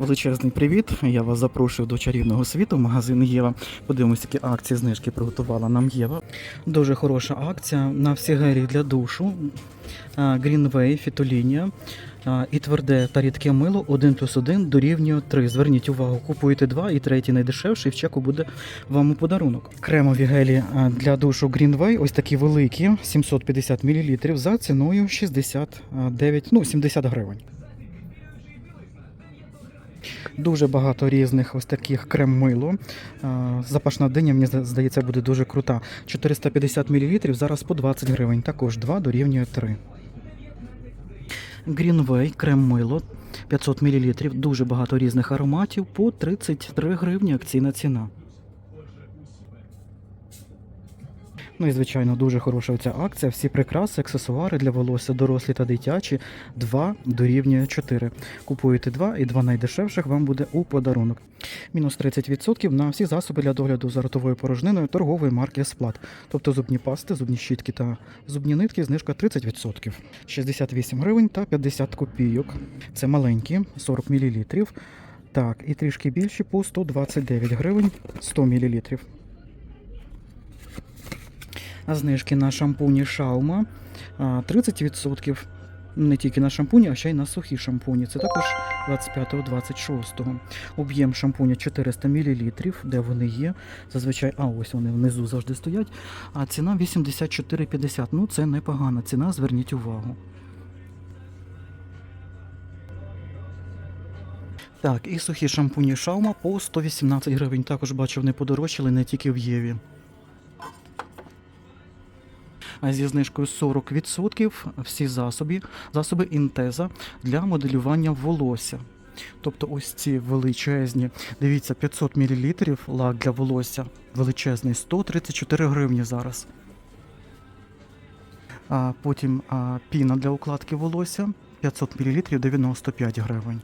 Величезний привіт! Я вас запрошую до чарівного світу, магазин Єва. Подивимось, які акції знижки приготувала нам Єва. Дуже хороша акція на всі гелі для душу. Greenway, фітолінія і тверде та рідке мило 1 плюс 1 дорівнює 3. Зверніть увагу, купуєте два і третій найдешевший, в чеку буде вам у подарунок. Кремові гелі для душу Greenway, ось такі великі, 750 мл за ціною 69, ну 70 гривень. Дуже багато різних ось таких крем-мило. Запашна диня, мені здається, буде дуже крута. 450 мл, зараз по 20 гривень. Також 2 дорівнює 3. Greenway крем-мило 500 мл. Дуже багато різних ароматів по 33 гривні акційна ціна. Ну і звичайно, дуже хороша ця акція. Всі прикраси, аксесуари для волосся, дорослі та дитячі. 2 дорівнює 4. Купуєте 2 і 2 найдешевших вам буде у подарунок. Мінус 30% на всі засоби для догляду за ротовою порожниною торгової марки Сплат. Тобто зубні пасти, зубні щітки та зубні нитки, знижка 30%. 68 гривень та 50 копійок. Це маленькі, 40 мл. Так, і трішки більші по 129 гривень 100 мл. Знижки на шампуні Шаума 30%. Не тільки на шампуні, а ще й на сухі шампуні. Це також 25-26. Об'єм шампуня 400 мл, де вони є. Зазвичай, а ось вони внизу завжди стоять. А ціна 84,50. Ну, це непогана ціна, зверніть увагу. Так, і сухі шампуні Шаума по 118 гривень. Також бачу, вони подорожчали не тільки в Єві. Зі знижкою 40% всі засоби, засоби інтеза для моделювання волосся. Тобто ось ці величезні, дивіться, 500 мл лак для волосся величезний, 134 гривні зараз. А потім а, піна для укладки волосся 500 мл 95 гривень.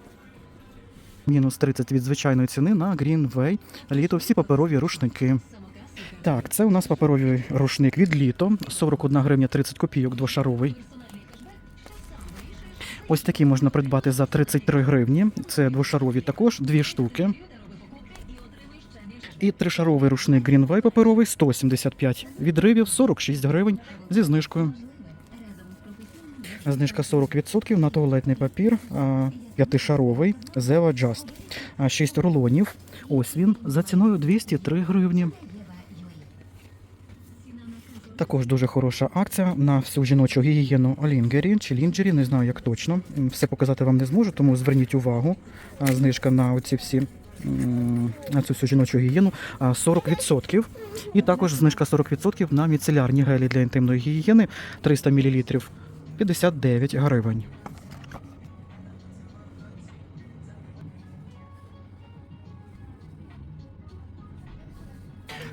Мінус 30 від звичайної ціни на Greenway. Літо всі паперові рушники. Так, це у нас паперовий рушник від літо. 41 гривня 30 копійок, двошаровий. Ось такі можна придбати за 33 гривні. Це двошарові також, дві штуки. І тришаровий рушник Greenway паперовий 175 відривів 46 гривень зі знижкою. Знижка 40% на туалетний папір п'ятишаровий Zeva Just. 6 рулонів. Ось він за ціною 203 гривні. Також дуже хороша акція на всю жіночу гігієну Лінгері чи Лінджері, не знаю як точно. Все показати вам не зможу, тому зверніть увагу. Знижка на оці всі на цю всю жіночу гігієну 40%. І також знижка 40% на міцелярні гелі для інтимної гігієни 300 мл 59 гривень.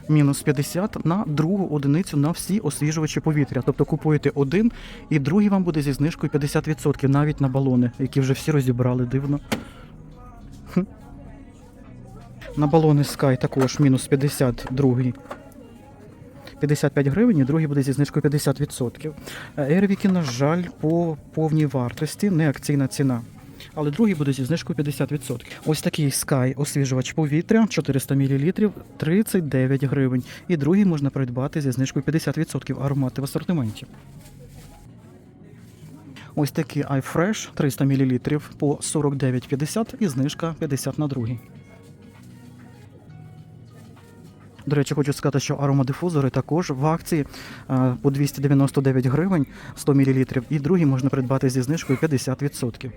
Мінус 50 на другу одиницю на всі освіжувачі повітря. Тобто купуєте один, і другий вам буде зі знижкою 50% навіть на балони, які вже всі розібрали дивно. На балони Sky також мінус 50, другий. 55 гривень, і другий буде зі знижкою 50%. Ервіки, на жаль, по повній вартості, не акційна ціна. Але другий буде зі знижкою 50%. Ось такий Sky освіжувач повітря 400 мл 39 гривень. І другий можна придбати зі знижкою 50% аромати в асортименті. Ось такий iFresh 300 мл по 49,50 і знижка 50 на другий. До речі, хочу сказати, що аромадифузори також в акції е, по 299 гривень 100 мл, і другий можна придбати зі знижкою 50%.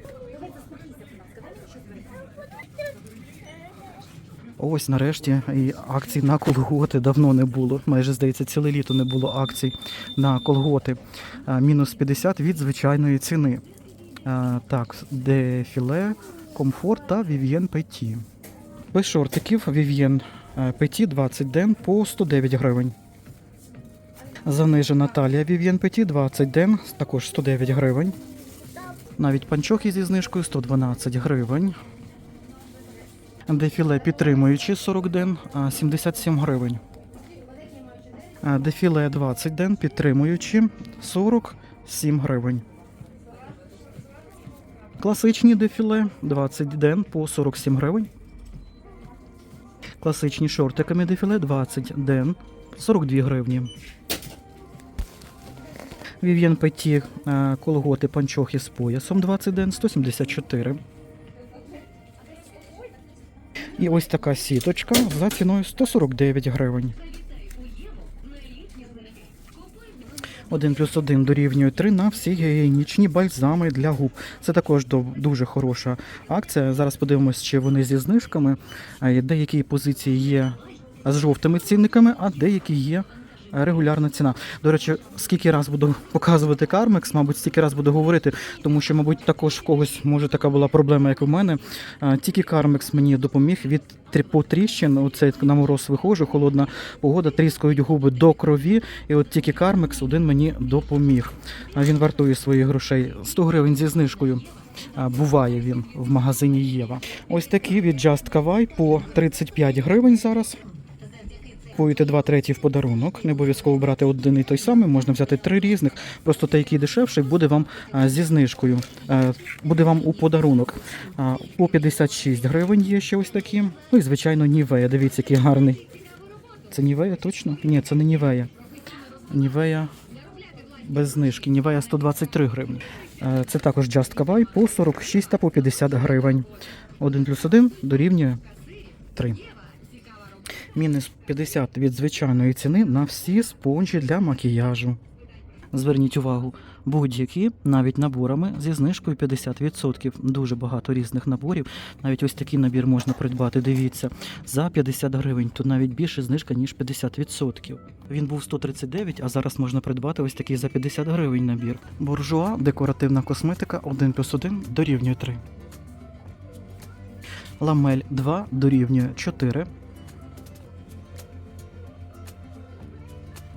Ось нарешті і акцій на колготи давно не було. Майже здається, ціле літо не було акцій на колготи. Е, Мінус 50 від звичайної ціни. Е, Так, дефіле, комфорт та Vivien Petit. Без шортиків е, Petit 20 ден по 109 гривень. Занижена талія Vivien Petit 20 ден, також 109 гривень. Навіть панчохи зі знижкою 112 гривень. Дефіле підтримуючи 40 ден, 77 гривень. Дефіле 20 ден підтримуючи 47 гривень. класичні дефіле 20 ден по 47 гривень. Класичні шортиками дефіле 20 ден 42 гривні. Вів'єн Петі колготи панчохи з поясом 20 ден 174. І ось така сіточка за ціною 149 гривень. 1 плюс 1 дорівнює 3 на всі гігієнічні бальзами для губ. Це також дуже хороша акція. Зараз подивимось, чи вони зі знижками. Е, Деякі позиції є з жовтими цінниками, а деякі є регулярна ціна. До речі, скільки раз буду показувати Кармекс, мабуть, стільки раз буду говорити, тому що, мабуть, також в когось може така була проблема, як у мене. Тільки Кармекс мені допоміг від трі- потріщин. Оце на мороз виходжу, холодна погода, тріскають губи до крові. І от тільки Кармекс один мені допоміг. Він вартує своїх грошей 100 гривень зі знижкою. Буває він в магазині Єва. Ось такі від Just Kawaii по 35 гривень зараз. Купуєте два треті в подарунок. Не обов'язково брати один і той самий, можна взяти три різних. Просто той, який дешевший, буде вам а, зі знижкою. Е, Буде вам у подарунок. А, По 56 гривень є ще ось такі. Ну і звичайно, Нівея. Дивіться, який гарний. Це Нівея точно? Ні, це не Нівея. Нівея без знижки. Нівея 123 гривні. Е, Це також Just Kawaii по 46 та по 50 гривень. 1 плюс 1 дорівнює 3. Мінус 50 від звичайної ціни на всі спонжі для макіяжу. Зверніть увагу, будь-які, навіть наборами зі знижкою 50%. Дуже багато різних наборів. Навіть ось такий набір можна придбати. Дивіться, за 50 гривень. Тут навіть більше знижка, ніж 50%. Він був 139, а зараз можна придбати ось такий за 50 гривень набір. Буржуа, декоративна косметика 1 плюс 1 дорівнює 3. Ламель 2 дорівнює 4.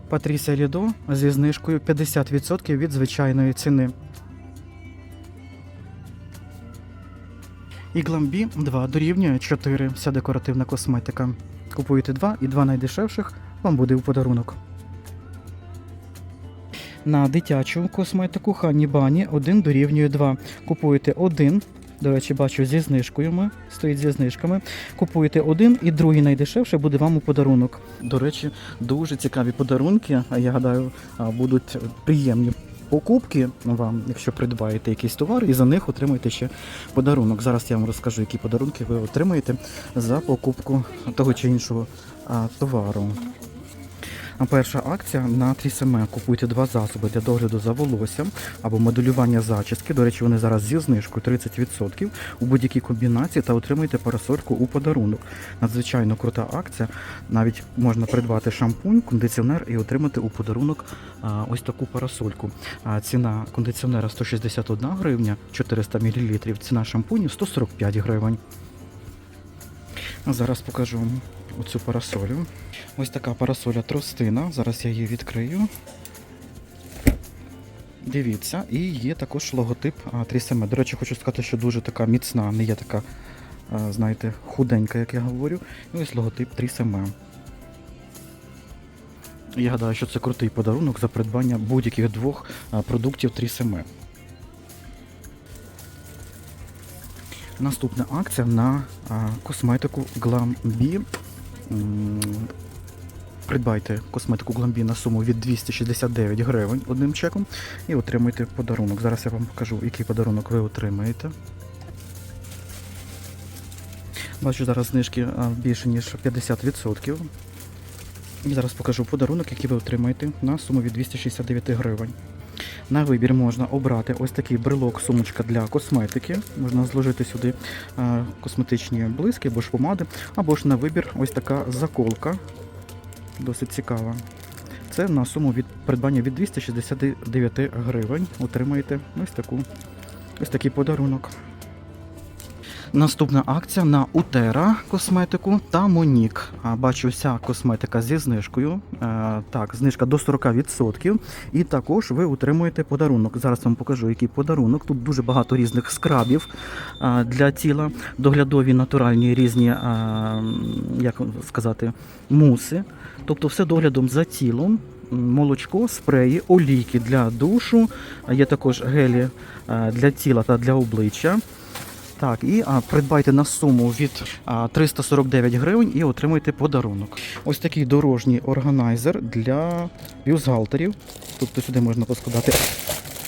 Патрісія Лідо зі знижкою 50% від звичайної ціни. І Гламбі 2 дорівнює 4. Вся декоративна косметика. Купуєте 2 і 2 найдешевших вам буде у подарунок. На дитячу косметику Хані Бані 1 дорівнює 2. Купуєте 1. До речі, бачу зі знижкою. Ми стоїть зі знижками. Купуєте один і другий найдешевше буде вам у подарунок. До речі, дуже цікаві подарунки. Я гадаю, будуть приємні покупки вам, якщо придбаєте якийсь товар, і за них отримаєте ще подарунок. Зараз я вам розкажу, які подарунки ви отримаєте за покупку того чи іншого товару. А Перша акція на Трісеме. Купуйте два засоби для догляду за волоссям або моделювання зачіски. До речі, вони зараз зі знижкою 30% у будь-якій комбінації та отримуйте парасольку у подарунок. Надзвичайно крута акція. Навіть можна придбати шампунь, кондиціонер і отримати у подарунок ось таку парасольку. Ціна кондиціонера 161 гривня, 400 мл. Ціна шампуню 145 гривень. Зараз покажу вам оцю парасолю. Ось така парасоля тростина. Зараз я її відкрию. Дивіться, і є також логотип а, Трісеме. До речі, хочу сказати, що дуже така міцна, не є така, знаєте, худенька, як я говорю. І ось логотип Трісеме. Я гадаю, що це крутий подарунок за придбання будь-яких двох продуктів Трісеме. Наступна акція на косметику Glam.B. М, Придбайте косметику Glam.B на суму від 269 гривень одним чеком і отримуйте подарунок. Зараз я вам покажу, який подарунок ви отримаєте. Бачу зараз знижки більше ніж 50%. І зараз покажу подарунок, який ви отримаєте на суму від 269 гривень. На вибір можна обрати ось такий брелок, сумочка для косметики. Можна зложити сюди косметичні блиски або ж помади, або ж на вибір ось така заколка. Досить цікава. Це на суму від придбання від 269 гривень. Отримаєте ось таку ось такий подарунок. Наступна акція на Утера косметику та Монік. Бачу, вся косметика зі знижкою. Е, Так, знижка до 40%. І також ви отримуєте подарунок. Зараз вам покажу, який подарунок. Тут дуже багато різних скрабів для тіла, доглядові натуральні різні, як сказати, муси. Тобто все доглядом за тілом. молочко, спреї, олійки для душу, є також гелі для тіла та для обличчя. Так, і а, придбайте на суму від а, 349 гривень і отримуйте подарунок. Ось такий дорожній органайзер для бюстгальтерів. Тобто сюди можна поскладати.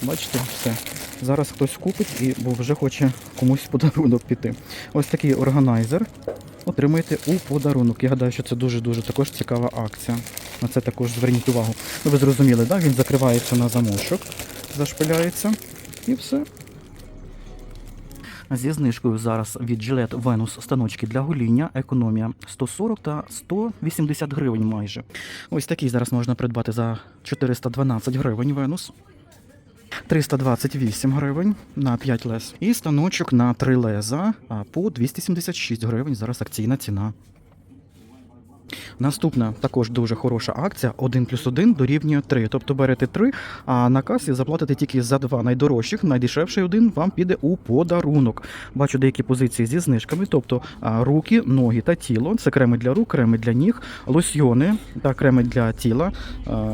Бачите, все. Зараз хтось купить і бо вже хоче комусь подарунок піти. Ось такий органайзер отримаєте у подарунок. Я гадаю, що це дуже-дуже також цікава акція. На це також зверніть увагу. Ну, ви зрозуміли, да? він закривається на замочок, зашпиляється і все. Зі знижкою зараз від Gillette Venus станочки для гоління, економія 140 та 180 гривень майже. Ось такий зараз можна придбати за 412 гривень Venus. 328 гривень на 5 лез. І станочок на 3 леза по 276 гривень. Зараз акційна ціна. Наступна також дуже хороша акція: 1 плюс 1 дорівнює 3. Тобто берете 3, а на касі заплатите тільки за два найдорожчих, найдешевший один вам піде у подарунок. Бачу деякі позиції зі знижками, тобто руки, ноги та тіло. Це креми для рук, креми для ніг, лосьйони та креми для тіла.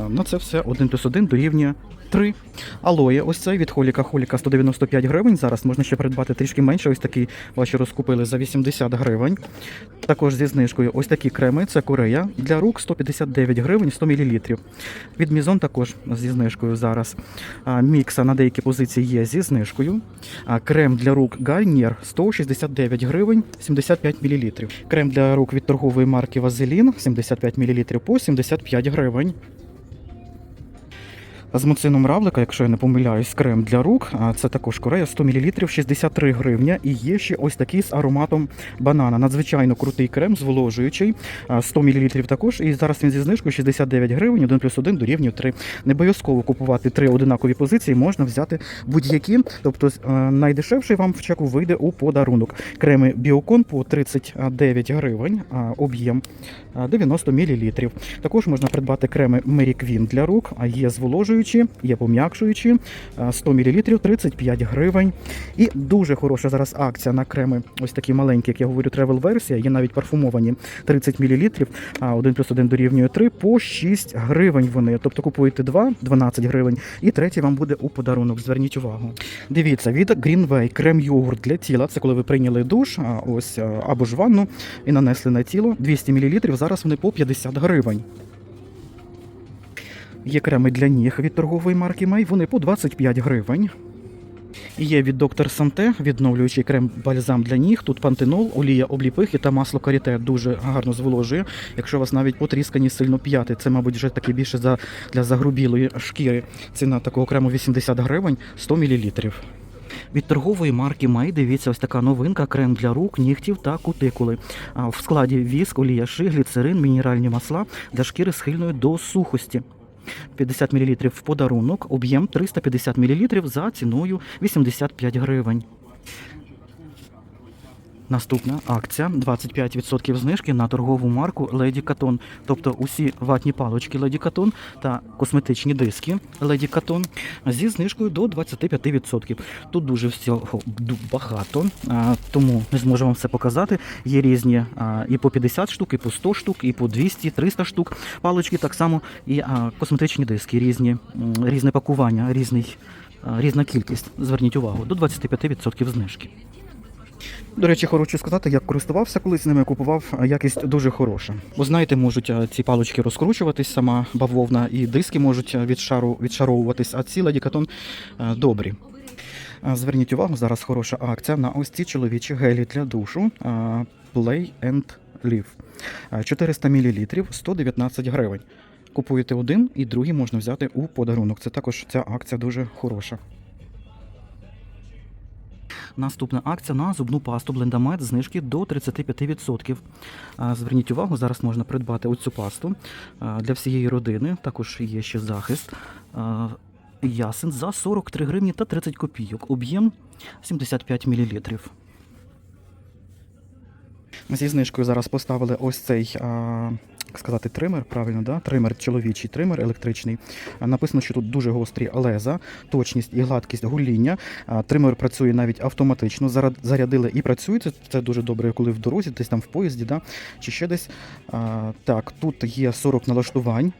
На це все 1 плюс 1 дорівнює 3. Алоє, ось цей від холіка холіка 195 гривень. Зараз можна ще придбати трішки менше. Ось такий ваші розкупили за 80 гривень. Також зі знижкою ось такі креми. Це Корея для рук 159 гривень 100 мл. Від Мізон також зі знижкою зараз. А, Мікса на деякі позиції є зі знижкою. А, Крем для рук Garnier 169 гривень 75 мл. Крем для рук від торгової марки Вазелін 75 мл по 75 гривень. З муцином равлика, якщо я не помиляюсь, крем для рук. Це також Корея 100 мл 63 гривня. І є ще ось такий з ароматом банана. Надзвичайно крутий крем, зволожуючий. 100 мл також. І зараз він зі знижкою 69 гривень, 1 плюс 1 дорівнює 3. Не обов'язково купувати три одинакові позиції, можна взяти будь-які. Тобто е, найдешевший вам в чеку вийде у подарунок. Креми Біокон по 39 гривень, об'єм 90 мл. Також можна придбати креми Mary Queen для рук, а є зволожуючі, є пом'якшуючі, 100 мл 35 гривень. І дуже хороша зараз акція на креми, ось такі маленькі, як я говорю, тревел версія, є навіть парфумовані 30 мл, а 1 плюс 1 дорівнює 3 по 6 гривень вони. Тобто купуєте 2, 12 гривень, і третій вам буде у подарунок. Зверніть увагу. Дивіться, від Greenway крем йогурт для тіла. Це коли ви прийняли душ, ось або ж ванну і нанесли на тіло 200 мл. Зараз вони по 50 гривень. Є креми для ніг від торгової марки Мей, вони по 25 гривень. Є від доктор Санте відновлюючий крем бальзам для ніг. Тут пантенол, олія обліпихи та масло каріте дуже гарно зволожує. Якщо у вас навіть потріскані сильно п'яти, це, мабуть, вже таке більше за, для загрубілої шкіри. Ціна такого крему 80 гривень 100 мл. Від торгової марки Май дивіться ось така новинка: крем для рук, нігтів та кутикули. В складі віск, олія ши, гліцерин, мінеральні масла для шкіри схильної до сухості. 50 мл в подарунок, об'єм 350 мл за ціною 85 гривень. Наступна акція 25% знижки на торгову марку Lady Katon. Тобто усі ватні палочки Lady Katon та косметичні диски Lady Katon зі знижкою до 25%. Тут дуже всього багато, тому не зможу вам все показати. Є різні і по 50 штук, і по 100 штук, і по 200, 300 штук. Палочки так само і косметичні диски, різні, різне пакування, різний, різна кількість. Зверніть увагу, до 25% знижки. До речі, хочу сказати, як користувався колись ними, купував якість дуже хороша. Бо знаєте, можуть ці палочки розкручуватись, сама бавовна, і диски можуть від шару відшаровуватись, а ці ладікатон добрі. Зверніть увагу, зараз хороша акція на ось ці чоловічі гелі для душу Play and Live. А, 400 мл 119 гривень. Купуєте один і другий можна взяти у подарунок. Це також ця акція дуже хороша. Наступна акція на зубну пасту блендамет знижки до 35%. А, Зверніть увагу, зараз можна придбати оцю пасту для всієї родини. Також є ще захист. Ясен за 43 гривні та 30 копійок. Об'єм 75 мл. Зі знижкою зараз поставили ось цей. А, сказати, тример, правильно, да? тример, чоловічий тример електричний. Написано, що тут дуже гострі леза, точність і гладкість гуління. Тример працює навіть автоматично, зарядили і працює. Це дуже добре, коли в дорозі, десь там в поїзді, да? чи ще десь. Так, тут є 40 налаштувань.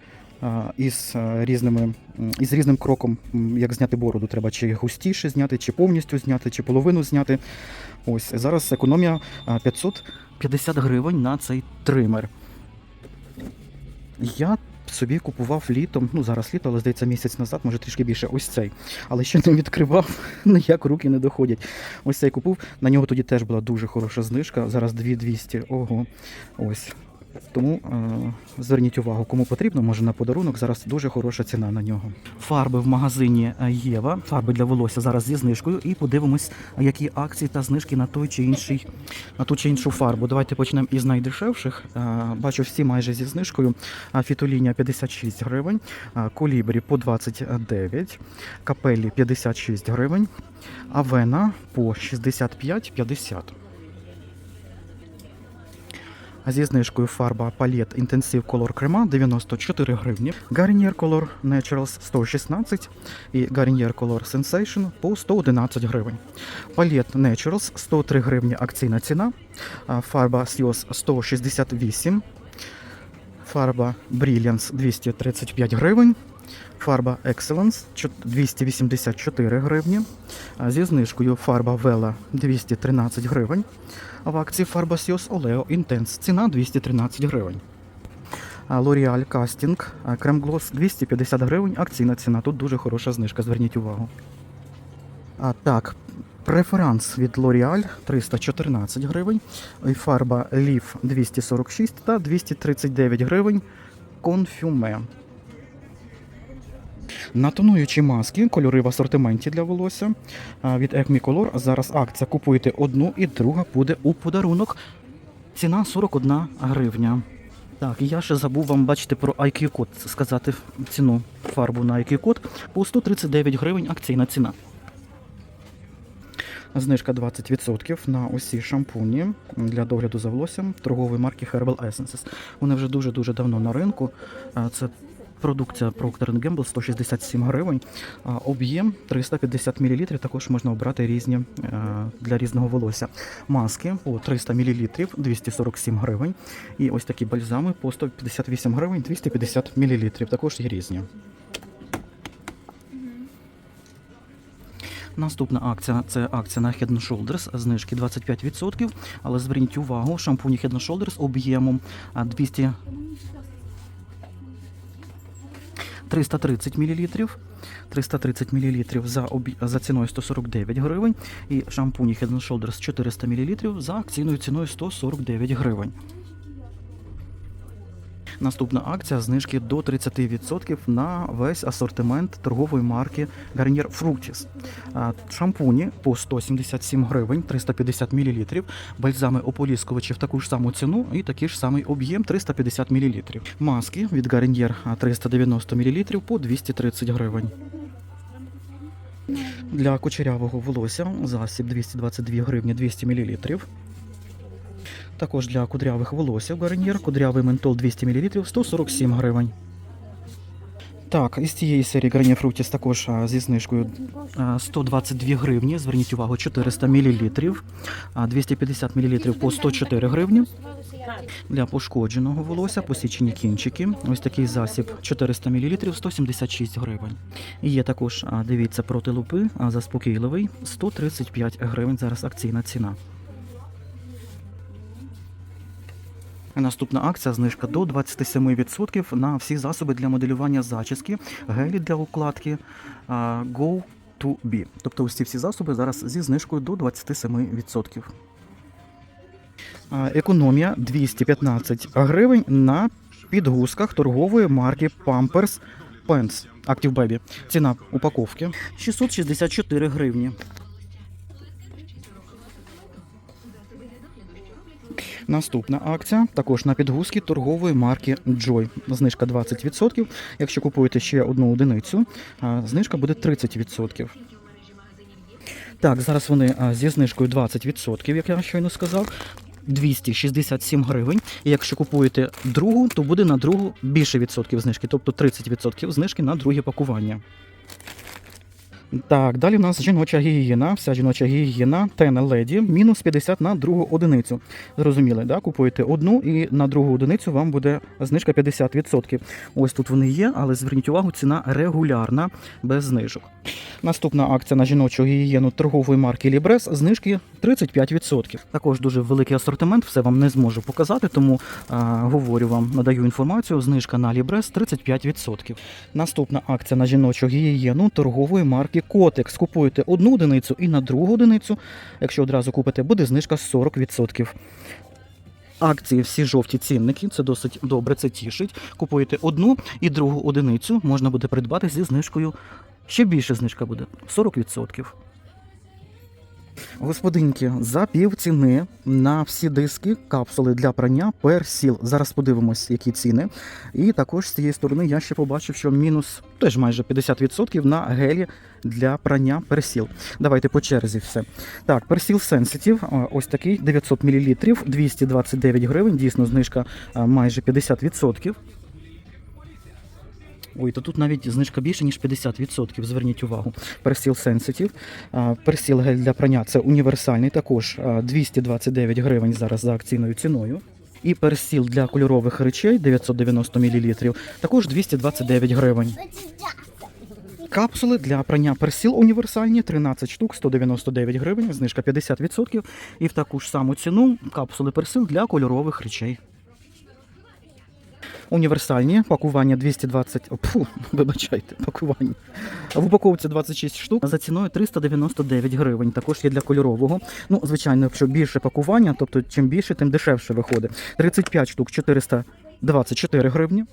Із різними із різним кроком, як зняти бороду, треба чи густіше зняти, чи повністю зняти, чи половину зняти. Ось зараз економія 500 50 гривень на цей тример. Я собі купував літом, ну зараз літо, але здається, місяць назад, може трішки більше, ось цей. Але ще не відкривав, ніяк руки не доходять. Ось цей купив. На нього тоді теж була дуже хороша знижка. Зараз 2200. Ого. Ось. Тому е, зверніть увагу, кому потрібно, може на подарунок. Зараз дуже хороша ціна на нього. Фарби в магазині е, Єва, фарби для волосся зараз зі знижкою. І подивимось, які акції та знижки на той чи інший, на ту чи іншу фарбу. Давайте почнемо із найдешевших. Е, бачу всі майже зі знижкою. Фітолінія 56 гривень, колібрі по 29, капелі 56 гривень, авена по 65,50. А Зі знижкою фарба палет інтенсив колор крема 94 гривні. Garnier Color Naturals 116 і Garnier Color Sensation по 111 гривень. Палет Naturals 103 гривні акційна ціна. Фарба Sios 168 Фарба Brilliance 235 гривень. Фарба Excellence 284 гривні. Зі знижкою фарба Vela 213 гривень. В акції фарба Sios Oleo Intense ціна 213 гривень. L'Oreal Casting Крем Gloss 250 гривень. Акційна ціна. Тут дуже хороша знижка, зверніть увагу. А так, преферанс від L'Oreal 314 гривень. Фарба Leaf 246 та 239 гривень. Конфюме. На тонуючі маски, кольори в асортименті для волосся від Acme Color. Зараз акція купуєте одну і друга буде у подарунок. Ціна 41 гривня. Так, я ще забув вам бачите про IQ код сказати ціну фарбу на IQ код по 139 гривень акційна ціна. Знижка 20% на усі шампуні для догляду за волоссям торгової марки Herbal Essences. Вони вже дуже-дуже давно на ринку. Це продукція Procter Gamble 167 гривень. Об'єм 350 мл. Також можна обрати різні е, для різного волосся. Маски по 300 мл 247 гривень. І ось такі бальзами по 158 гривень 250 мл. Також є різні. Наступна акція це акція на Head Shoulders, знижки 25%. Але зверніть увагу, шампуні Head Shoulders об'ємом 200 330 мл. 330 мл за, за ціною 149 гривень. І шампунь Head Shoulders 400 мл за акційною ціною 149 гривень. Наступна акція знижки до 30% на весь асортимент торгової марки Garnier Fructis. Шампуні по 177 гривень 350 мл, бальзами ополіскувачі в таку ж саму ціну і такий ж самий об'єм 350 мл. Маски від Garnier а, 390 мл по 230 гривень. Для кучерявого волосся засіб 222 гривні 200 мл. Також для кудрявих волосся Гарнір, кудрявий ментол 200 мл 147 гривень. Так, із цієї серії Garnier Fructis також зі знижкою а, 122 гривні. Зверніть увагу, 400 мл, а 250 мл по 104 гривні. Для пошкодженого волосся посічені кінчики. Ось такий засіб 400 мл 176 гривень. Є також, дивіться, проти лупи, а, заспокійливий 135 гривень. Зараз акційна ціна. Наступна акція знижка до 27% на всі засоби для моделювання зачіски, гелі для укладки Go to Be. Тобто ці всі засоби зараз зі знижкою до 27%. Економія 215 гривень на підгузках торгової марки Pampers Pants Active Baby. Ціна упаковки 664 гривні. Наступна акція також на підгузки торгової марки Joy. Знижка 20%. Якщо купуєте ще одну одиницю, знижка буде 30%. Так, зараз вони зі знижкою 20%, як я щойно сказав. 267 гривень. І якщо купуєте другу, то буде на другу більше відсотків знижки, тобто 30% знижки на друге пакування. Так, далі у нас жіноча гігієна, вся жіноча гігієна, Тена Леді, мінус 50 на другу одиницю. Зрозуміли, да? Купуєте одну і на другу одиницю вам буде знижка 50%. Ось тут вони є, але зверніть увагу, ціна регулярна, без знижок. Наступна акція на жіночу гігієну торгової марки Лібрес, знижки 35%. Також дуже великий асортимент, все вам не зможу показати, тому а, говорю вам, надаю інформацію. Знижка на Лібрес 35%. Наступна акція на жіночу гігієну торгової марки Котекс. Купуєте одну одиницю і на другу одиницю. Якщо одразу купите, буде знижка 40%. Акції всі жовті цінники, це досить добре, це тішить. Купуєте одну і другу одиницю, можна буде придбати зі знижкою. Ще більше знижка буде 40%. Господинки, за пів ціни на всі диски, капсули для прання персіл. Зараз подивимось, які ціни. І також з цієї сторони я ще побачив, що мінус теж майже 50% на гелі для прання персіл. Давайте по черзі все. Так, персіл Sensitive, ось такий 900 мл, 229 гривень. Дійсно, знижка майже 50%. Ой, то тут навіть знижка більше, ніж 50%, зверніть увагу. Персіл Sensitive. Персіл гель для прання це універсальний, також а, 229 гривень зараз за акційною ціною. І персіл для кольорових речей 990 мл, також 229 гривень. Капсули для прання персіл універсальні 13 штук, 199 гривень, знижка 50%. І в таку ж саму ціну капсули персил для кольорових речей. Універсальні пакування 220, о, пфу, вибачайте, пакування. В упаковці 26 штук за ціною 399 гривень. Також є для кольорового. Ну, звичайно, якщо більше пакування, тобто чим більше, тим дешевше виходить. 35 штук 424 гривні.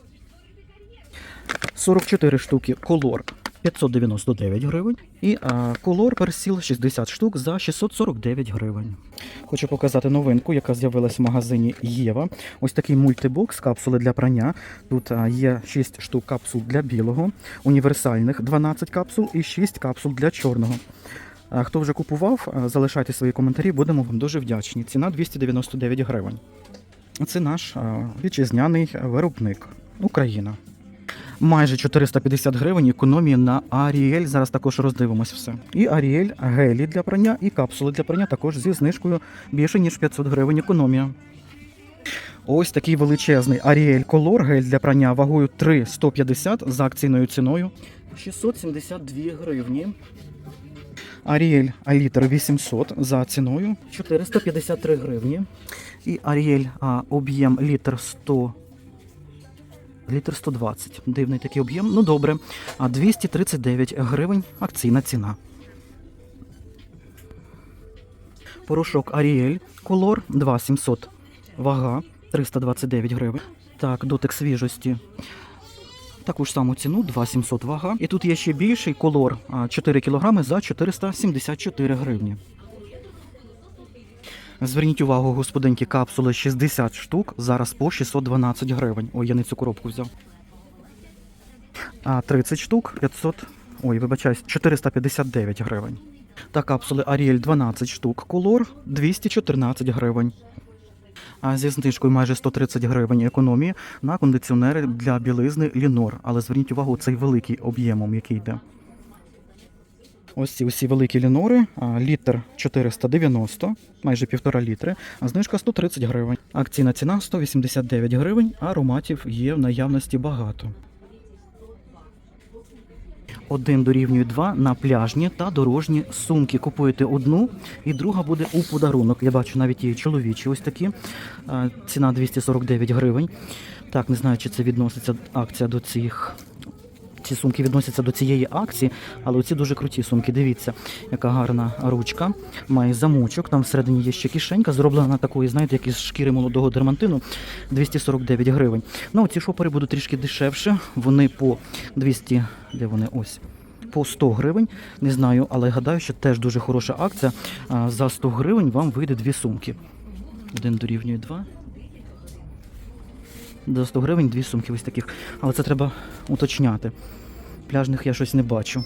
44 штуки колор 599 гривень. І колор персіл 60 штук за 649 гривень. Хочу показати новинку, яка з'явилась в магазині Єва. Ось такий мультибокс, капсули для прання. Тут є 6 штук капсул для білого, універсальних 12 капсул і 6 капсул для чорного. Хто вже купував, залишайте свої коментарі, будемо вам дуже вдячні. Ціна 299 гривень. Це наш вітчизняний виробник Україна. Майже 450 гривень економії на Аріель. Зараз також роздивимось все. І Аріель гелі для прання, і капсули для прання також зі знижкою більше ніж 500 гривень економія. Ось такий величезний Аріель Колор гель для прання вагою 3,150 за акційною ціною 672 гривні. Аріель літр 800 за ціною 453 гривні. І а, об'єм літр 100 Літр 120. Дивний такий об'єм. Ну добре. А 239 гривень акційна ціна. Порошок Аріель. Колор 2700. Вага 329 гривень. Так, дотик свіжості. Таку ж саму ціну 2700 вага. І тут є ще більший колор 4 кг за 474 гривні. Зверніть увагу, господинки, капсули 60 штук, зараз по 612 гривень. Ой, я не цю коробку взяв. А 30 штук 500. Ой, вибачаюсь, 459 гривень. Та капсули Ariel 12 штук, колор 214 гривень. А зі знижкою майже 130 гривень економії на кондиціонери для білизни Лінор. Але зверніть увагу, цей великий об'ємом, який йде. Ось ці усі великі лінори, літр 490, майже півтора літри, а знижка 130 гривень. Акційна ціна 189 гривень, ароматів є в наявності багато. Один дорівнює два на пляжні та дорожні сумки. Купуєте одну, і друга буде у подарунок. Я бачу навіть є чоловічі ось такі. Ціна 249 гривень. Так, не знаю, чи це відноситься акція до цих ці сумки відносяться до цієї акції, але оці дуже круті сумки. Дивіться, яка гарна ручка, має замочок. Там всередині є ще кишенька, зроблена такої, знаєте, як із шкіри молодого дермантину 249 гривень. Ну, ці шопери будуть трішки дешевше. Вони по 200, де вони ось. По 100 гривень, не знаю, але гадаю, що теж дуже хороша акція. За 100 гривень вам вийде дві сумки. Один дорівнює два. До 100 гривень дві сумки ось таких. Але це треба уточняти. Пляжних я щось не бачу.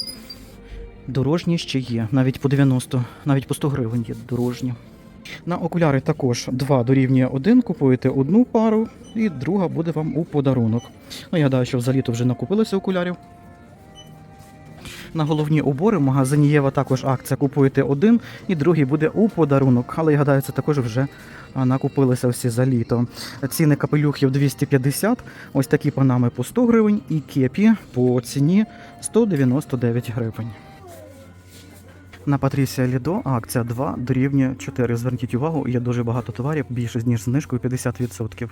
Дорожні ще є. Навіть по 90, навіть по 100 гривень є дорожні. На окуляри також два дорівнює один. Купуєте одну пару, і друга буде вам у подарунок. Ну, я гадаю, що взагалі то вже накупилося окулярів. На головні убори в магазині Єва також акція. Купуєте один і другий буде у подарунок. Але я гадаю, це також вже накупилися всі за літо. Ціни капелюхів 250, ось такі панами по 100 гривень і кепі по ціні 199 гривень. На Патрісія Лідо акція 2 дорівнює 4. Зверніть увагу, є дуже багато товарів, більше ніж знижкою 50%.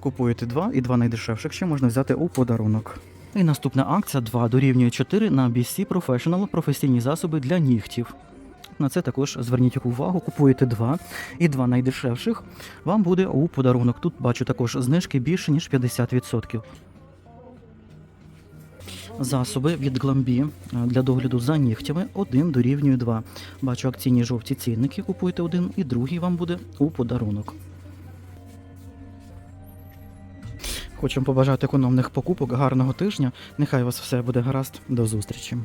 Купуєте 2 і 2 найдешевших ще можна взяти у подарунок. І наступна акція 2 дорівнює 4 на BC Professional професійні засоби для нігтів. На це також зверніть увагу, купуєте 2 і 2 найдешевших вам буде у подарунок. Тут бачу також знижки більше ніж 50%. Засоби від Гламбі для догляду за нігтями 1 дорівнює 2. Бачу акційні жовті цінники, купуєте один і другий вам буде у подарунок. Хочемо побажати економних покупок, гарного тижня. Нехай у вас все буде гаразд. До зустрічі.